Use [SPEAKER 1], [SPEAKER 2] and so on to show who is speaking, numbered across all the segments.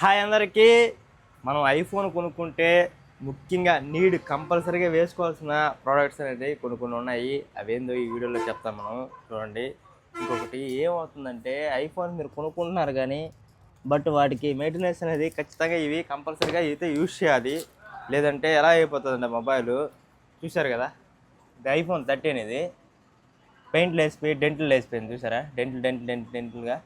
[SPEAKER 1] Hi అందరికీ. మనం iPhone కొనుక్కుంటే ముఖ్యంగా నీడ్ కంపల్సరీగా వేసుకోవాల్సిన ప్రోడక్ట్స్ అనేది కొన్ని కొన్ని ఉన్నాయి. అవేందో ఈ వీడియోలో చెప్తాం మనం. చూడండి. ఇంకొకటి ఏమవుతుందంటే ఐఫోన్ మీరు కొనుక్కుంటున్నారు కానీ బట్ వాటికి మెయింటెనెన్స్ అనేది ఖచ్చితంగా ఇవి కంపల్సరీగా అయితే యూజ్ చేయాలి. లేదంటే ఎలా అయిపోతుందంటే మొబైల్. చూశారు కదా? ఇది ఐఫోన్ థర్టీన్ ఇది పెయింట్లు వేసిపోయి డెంటల్ వేసిపోయింది చూసారా డెంటల్ డెంటల్ డెంటల్ డెంటల్గా.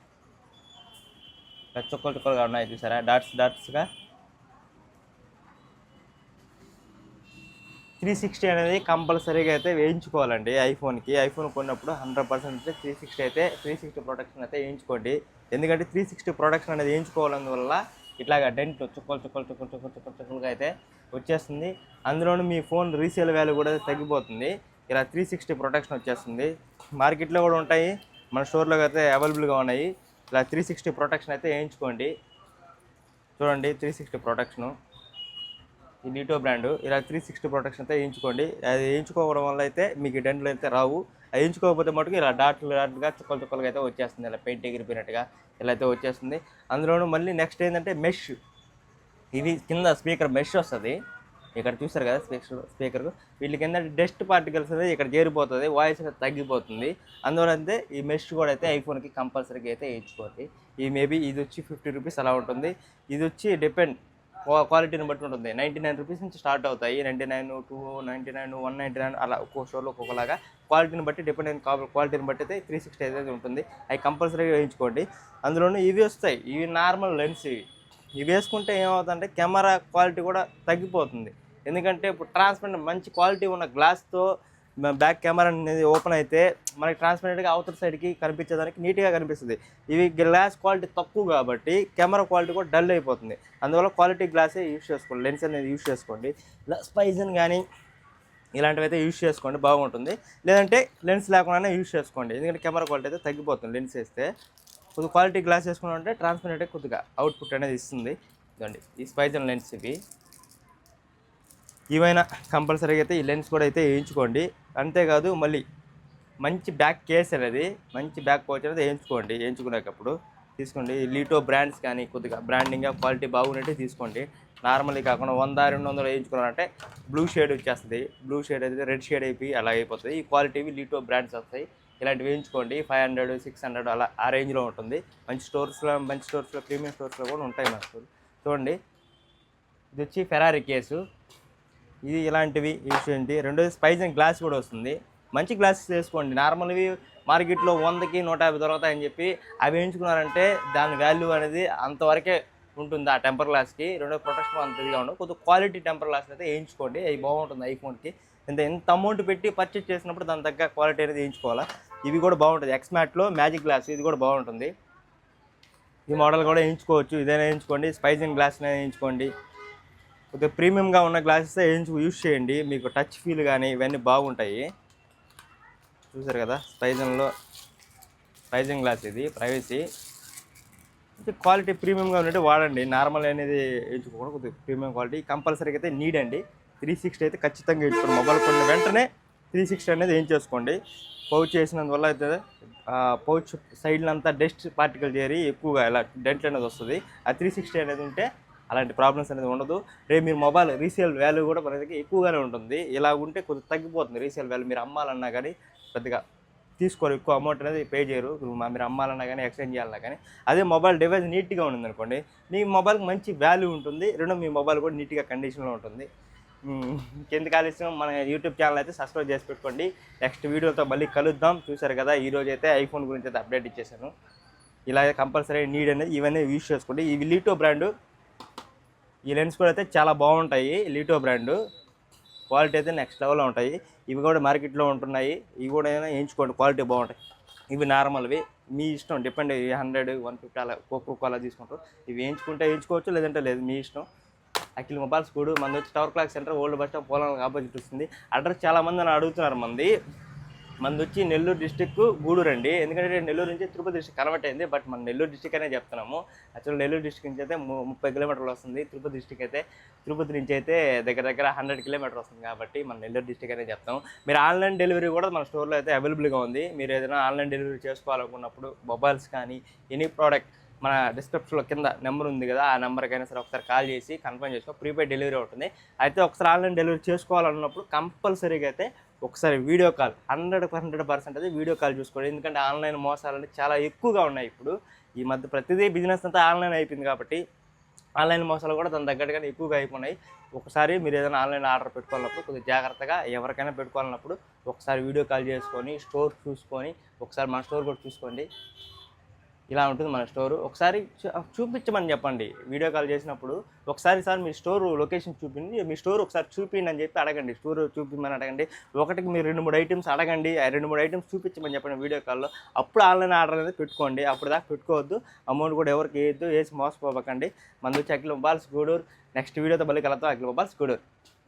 [SPEAKER 1] చుక్కలు చుక్కలుగా ఉన్నాయి చూసారా? డాట్స్ డాట్స్గా త్రీ సిక్స్టీ అనేది కంపల్సరీగా అయితే వేయించుకోవాలండి ఐఫోన్కి. ఐఫోన్ కొన్నప్పుడు హండ్రెడ్ పర్సెంట్ అయితే త్రీ సిక్స్టీ అయితే త్రీ సిక్స్టీ ప్రొటెక్షన్ అయితే వేయించుకోండి. ఎందుకంటే త్రీ సిక్స్టీ ప్రొటెక్షన్ అనేది వేయించుకోవాలందువల్ల వల్ల ఇట్లాగా డెంట్ చుక్కలు చుక్కలు చుక్కలు చుక్కలు చుక్కలు చుక్కలుగా అయితే వచ్చేస్తుంది. అందులోనూ మీ ఫోన్ రీసేల్ వాల్యూ కూడా తగ్గిపోతుంది. ఇలా త్రీ సిక్స్టీ ప్రొటెక్షన్ వచ్చేస్తుంది. మార్కెట్లో కూడా ఉంటాయి. మన స్టోర్లో అయితే అవైలబుల్గా ఉన్నాయి. ఇలా త్రీ సిక్స్టీ ప్రొటెక్షన్ అయితే వేయించుకోండి. చూడండి త్రీ సిక్స్టీ ప్రొటెక్షను ఈ నీటో బ్రాండ్ ఇలా త్రీ సిక్స్టీ ప్రొటెక్షన్ అయితే వేయించుకోండి. అది వేయించుకోవడం వల్ల అయితే మీకు డెంట్లు అయితే రావు. అది వేయించుకోకపోతే మటుకు ఇలా డాట్లు డాట్లుగా చుక్కలు చుక్కలుగా అయితే వచ్చేస్తుంది. ఇలా పెయింట్ ఎగిరిపోయినట్టుగా ఇలా అయితే వచ్చేస్తుంది. అందులోనూ మళ్ళీ నెక్స్ట్ ఏంటంటే మెష్ ఇది కింద స్పీకర్ మెష్ వస్తుంది. ఇక్కడ చూసారు కదా స్పీకర్ స్పీకర్ వీళ్ళ కింద డస్ట్ పార్టికల్స్ అనేది ఇక్కడ చేరిపోతుంది వాయిస్ అనేది తగ్గిపోతుంది. అందువల్ల అయితే ఈ మెష్ కూడా అయితే ఐఫోన్కి కంపల్సరీగా అయితే వేయించుకోవాలి. ఈ మేబీ ఇది వచ్చి ఫిఫ్టీ రూపీస్ అలా ఉంటుంది. ఇది వచ్చి డిపెండ్ క్వాలిటీని బట్టి ఉంటుంది. నైంటీ నైన్ రూపీస్ నుంచి స్టార్ట్ అవుతాయి. Ninety nine two ninety nine one ninety nine అలా ఒక్కో షోలో ఒక్కొక్కలాగా. క్వాలిటీని బట్టి డిపెండ్ అయిన క్వాలిటీని బట్టి అయితే త్రీ సిక్స్టీ అయితే ఉంటుంది. అవి కంపల్సరీగా వేయించుకోండి. అందులోనూ ఇవి వస్తాయి. ఇవి నార్మల్ లెన్స్. ఇవి ఇవి వేసుకుంటే ఏమవుతుందంటే కెమెరా క్వాలిటీ కూడా తగ్గిపోతుంది. ఎందుకంటే ఇప్పుడు ట్రాన్స్పరెంట్ మంచి క్వాలిటీ ఉన్న గ్లాస్తో బ్యాక్ కెమెరా అనేది ఓపెన్ అయితే మనకి ట్రాన్స్పరెంట్గా అవతల సైడ్కి కనిపించేదానికి నీట్గా కనిపిస్తుంది. ఇవి గ్లాస్ క్వాలిటీ తక్కువ కాబట్టి కెమెరా క్వాలిటీ కూడా డల్ అయిపోతుంది. అందువల్ల క్వాలిటీ గ్లాసే యూస్ చేసుకోండి. లెన్స్ అనేది యూస్ చేసుకోండి. ఇలా స్పైజన్ కానీ ఇలాంటివి అయితే యూస్ చేసుకోండి. బాగుంటుంది. లేదంటే లెన్స్ లేకుండానే యూస్ చేసుకోండి. ఎందుకంటే కెమెరా క్వాలిటీ అయితే తగ్గిపోతుంది లెన్స్ వేస్తే. కొద్దిగా క్వాలిటీ గ్లాస్ వేసుకున్నాం అంటే ట్రాన్స్పరెంట్ కొద్దిగా అవుట్పుట్ అనేది ఇస్తుంది. ఇదండి ఈ స్పైజన్ లెన్స్ ఇవి. ఏమైనా కంపల్సరీగా అయితే ఈ లెన్స్ కూడా అయితే వేయించుకోండి. అంతేకాదు మళ్ళీ మంచి బ్యాక్ కేస్ అనేది మంచి బ్యాక్ పౌచ్ అనేది వేయించుకోండి. వేయించుకునేటప్పుడు తీసుకోండి. లీటో బ్రాండ్స్ కానీ కొద్దిగా బ్రాండింగ్గా క్వాలిటీ బాగున్నట్టు తీసుకోండి. నార్మల్గా కాకుండా వంద రెండు వందలు వేయించుకున్నారంటే బ్లూ షేడ్ వచ్చేస్తుంది. బ్లూ షేడ్ అయితే రెడ్ షేడ్ అయిపోయి అలా అయిపోతుంది. ఈ క్వాలిటీవి లీటో బ్రాండ్స్ వస్తాయి. ఇలాంటివి వేయించుకోండి. ఫైవ్ హండ్రెడ్ సిక్స్ హండ్రెడ్ అలా ఆ రేంజ్లో ఉంటుంది. మంచి స్టోర్స్లో మంచి స్టోర్స్లో ప్రీమియం స్టోర్స్లో కూడా ఉంటాయి మనకు చూడండి. ఇది వచ్చి ఫెరారీ కేసు ఇది ఇలాంటివి యూస్ చేయండి రెండోది స్పైజన్ గ్లాస్ కూడా వస్తుంది. మంచి గ్లాసెస్ వేసుకోండి నార్మల్వి మార్కెట్లో వందకి నూట యాభై దొరుకుతాయని చెప్పి అవి వేయించుకున్నారంటే దాని వాల్యూ అనేది అంతవరకే ఉంటుంది ఆ టెంపర్ గ్లాస్కి రెండో ప్రొటెక్షన్ అంత ఇదిగా ఉండదు కొద్దిగా క్వాలిటీ టెంపర్ గ్లాస్ అయితే వేయించుకోండి అవి బాగుంటుంది ఐఫోన్కి ఇంత ఎంత అమౌంట్ పెట్టి పర్చేస్ చేసినప్పుడు దాని తగ్గ క్వాలిటీ అనేది వేయించుకోవాలా ఇవి కూడా బాగుంటుంది. ఎక్స్మాట్లో మ్యాజిక్ గ్లాస్ ఇది కూడా బాగుంటుంది. ఈ మోడల్ కూడా వేయించుకోవచ్చు ఇదైనా వేయించుకోండి స్పైజింగ్ గ్లాస్ వేయించుకోండి కొద్దిగా ప్రీమియంగా ఉన్న గ్లాసెస్ వేయించు యూజ్ చేయండి. మీకు టచ్ ఫీల్ కానీ ఇవన్నీ బాగుంటాయి. చూసారు కదా స్పైజన్లో స్పైజింగ్ గ్లాస్ ఇది ప్రైవసీ. క్వాలిటీ ప్రీమియంగా ఉన్నట్టు వాడండి. నార్మల్ అనేది వేయించుకోకుండా కొద్దిగా ప్రీమియం క్వాలిటీ కంపల్సరీగా అయితే నీడ్ అండి. త్రీ సిక్స్టీ అయితే ఖచ్చితంగా వేయించుకోండి మొబైల్ కొన్న వెంటనే త్రీ సిక్స్టీ అనేది వేయించేసుకోండి పౌచ్ వేసినందువల్ల అయితే పౌచ్ సైడ్లంతా డస్ట్ పార్టికల్ చేరి ఎక్కువగా ఇలా డెంట్ అనేది వస్తుంది. ఆ త్రీ సిక్స్టీ అనేది ఉంటే అలాంటి ప్రాబ్లమ్స్ అనేది ఉండదు. రేపు మీరు మొబైల్ రీసేల్ వాల్యూ కూడా మనకి ఎక్కువగానే ఉంటుంది. ఇలా ఉంటే కొద్దిగా తగ్గిపోతుంది రీసేల్ వాల్యూ మీరు అమ్మాలన్నా కానీ పెద్దగా తీసుకోరు. ఎక్కువ అమౌంట్ అనేది పే చేయరు. మా మీరు అమ్మాలన్నా కానీ ఎక్స్చేంజ్ చేయాలన్నా కానీ అదే మొబైల్ డివైస్ నీట్గా ఉంది అనుకోండి మీ మొబైల్కి మంచి వాల్యూ ఉంటుంది. రెండు మీ మొబైల్ కూడా నీట్గా కండిషన్లో ఉంటుంది. ఉమ్, ఇంకెందుకు ఆలస్యం? మన యూట్యూబ్ ఛానల్ అయితే సబ్స్క్రైబ్ చేసి పెట్టుకోండి. నెక్స్ట్ వీడియోతో మళ్ళీ కలుద్దాం. చూసారు కదా ఈరోజు అయితే ఐఫోన్ గురించి అయితే అప్డేట్ ఇచ్చేసాను. ఇలా కంపల్సరీ నీడ్ అనేది ఇవన్నీ యూస్ చేసుకోండి. ఇవి లీటో బ్రాండ్ ఈ లెన్స్ కూడా అయితే చాలా బాగుంటాయి. లీటో బ్రాండ్ క్వాలిటీ అయితే నెక్స్ట్ లెవెల్లో ఉంటాయి. ఇవి కూడా మార్కెట్లో ఉంటున్నాయి. ఇవి కూడా ఏమైనా వేయించుకోండి. క్వాలిటీ బాగుంటాయి. ఇవి నార్మల్వి మీ ఇష్టం. డిపెండ్ హండ్రెడ్ వన్ ఫిఫ్టీ అలా ఒక్కొక్క అలా తీసుకుంటారు. ఇవి వేయించుకుంటే వేయించుకోవచ్చు లేదంటే లేదు. మీ ఇష్టం. అఖిల్ మొబైల్స్ కూడా మంది వచ్చి tower clock centre old bus stop పోలానికి opposite వస్తుంది అడ్రస్ చాలామంది నన్ను అడుగుతున్నారు మంది. మనది వచ్చి నెల్లూరు డిస్టిక్ గూడూరు అండి. ఎందుకంటే నెల్లూరు నుంచి తిరుపతి డిస్టిక్ కన్వర్ట్ అయింది. బట్ మన నెల్లూరు డిస్టిక్ అనే చెప్తున్నాము. యాక్చువల్ నెల్లూరు డిస్టిక్ నుంచి అయితే ము- ముప్పై కిలోమీటర్లు వస్తుంది. తిరుపతి డిస్టిక్ అయితే తిరుపతి నుంచి అయితే దగ్గర దగ్గర హండ్రెడ్ కిలోమీటర్ వస్తుంది కాబట్టి మన నెల్లూరు డిస్టిక్ అనే చెప్తాం మీరు ఆన్లైన్ డెలివరీ కూడా మన స్టోర్లో అయితే అవైలబుల్గా ఉంది. మీరు ఏదైనా ఆన్లైన్ డెలివరీ చేసుకోవాలనుకున్నప్పుడు మొబైల్స్ కానీ ఎనీ ప్రోడక్ట్ మన డిస్క్రిప్షన్లో కింద నెంబర్ ఉంది కదా ఆ నెంబర్కైనా సరే ఒకసారి కాల్ చేసి కన్ఫర్మ్ చేసుకో ప్రీపెయిడ్ డెలివరీ ఉంటుంది. అయితే ఒకసారి ఆన్లైన్ డెలివరీ చేసుకోవాలన్నప్పుడు కంపల్సరీగా అయితే ఒకసారి video call hundred hundred percent అయితే వీడియో కాల్ చూసుకోండి. ఎందుకంటే ఆన్లైన్ మోసాలు అంటే చాలా ఎక్కువగా ఉన్నాయి ఇప్పుడు. ఈ మధ్య ప్రతిదీ బిజినెస్ అంతా ఆన్లైన్ అయిపోయింది కాబట్టి ఆన్లైన్ మోసాలు కూడా దాని తగ్గట్టుగానే ఎక్కువగా అయిపోయినాయి ఒకసారి మీరు ఏదైనా ఆన్లైన్ ఆర్డర్ పెట్టుకోవాలన్నప్పుడు కొద్దిగా జాగ్రత్తగా ఎవరికైనా పెట్టుకోవాలన్నప్పుడు ఒకసారి వీడియో కాల్ చేసుకొని స్టోర్ చూసుకొని ఒకసారి మన స్టోర్ కూడా చూసుకోండి. ఇలా ఉంటుంది మన స్టోర్. ఒకసారి చూపించమని చెప్పండి. వీడియో కాల్ చేసినప్పుడు ఒకసారి సార్ మీ స్టోర్ లొకేషన్ చూపింది మీ స్టోర్ ఒకసారి చూపిండి అని చెప్పి అడగండి. స్టోర్ చూపించమని అడగండి. ఒకటికి మీరు రెండు మూడు ఐటమ్స్ అడగండి. రెండు మూడు ఐటమ్స్ చూపించమని చెప్పండి వీడియో కాల్లో. అప్పుడు ఆన్లైన్ ఆర్డర్ అనేది పెట్టుకోండి. అప్పుడు దాకా పెట్టుకోవద్దు. అమౌంట్ కూడా ఎవరికి వేయద్దు. వేసి మోసపోవకండి. మందు వచ్చి అఖిల మొబైల్స్ గూడూరు. నెక్స్ట్ వీడియోతో మళ్ళీ కలుద్దాం. అఖిల మొబైల్స్ గూడూరు.